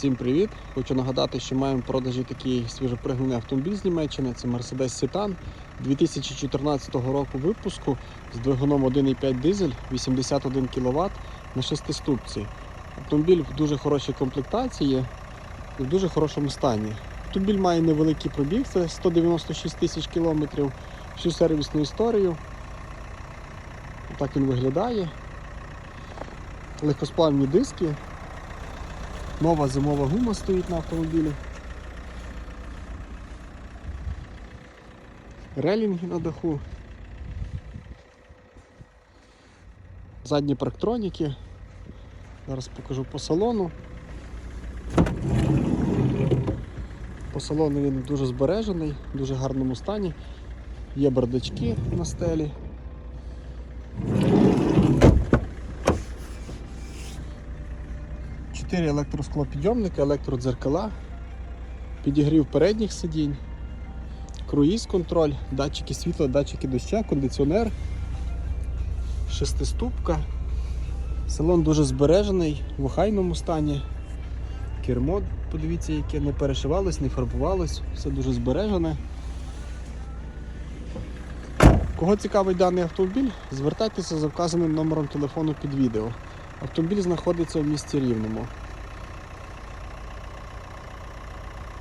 Всім привіт! Хочу нагадати, що маємо в продажі такий свіжопригнаний автомобіль з Німеччини. Це Mercedes Citan 2014 року випуску з двигуном 1,5 дизель 81 кВт на 6 ступці. Автомобіль в дуже хорошій комплектації і в дуже хорошому стані. Автомобіль має невеликий пробіг, це 196 тисяч кілометрів, всю сервісну історію. Так він виглядає. Легкосплавні диски. Нова зимова гума стоїть на автомобілі. Релінги на даху. Задні парктроніки. Зараз покажу по салону. По салону він дуже збережений, в дуже гарному стані. Є бардачки на стелі. Чотири електросклопідйомники, електродзеркала, підігрів передніх сидінь, круїз контроль, датчики світла, датчики доща, кондиціонер, шестиступка. Салон дуже збережений, в охайному стані. Кермо, подивіться, яке не перешивалось, не фарбувалось, все дуже збережене. Кого цікавий даний автомобіль, звертайтеся за вказаним номером телефону під відео. Автомобіль знаходиться в місті Рівному.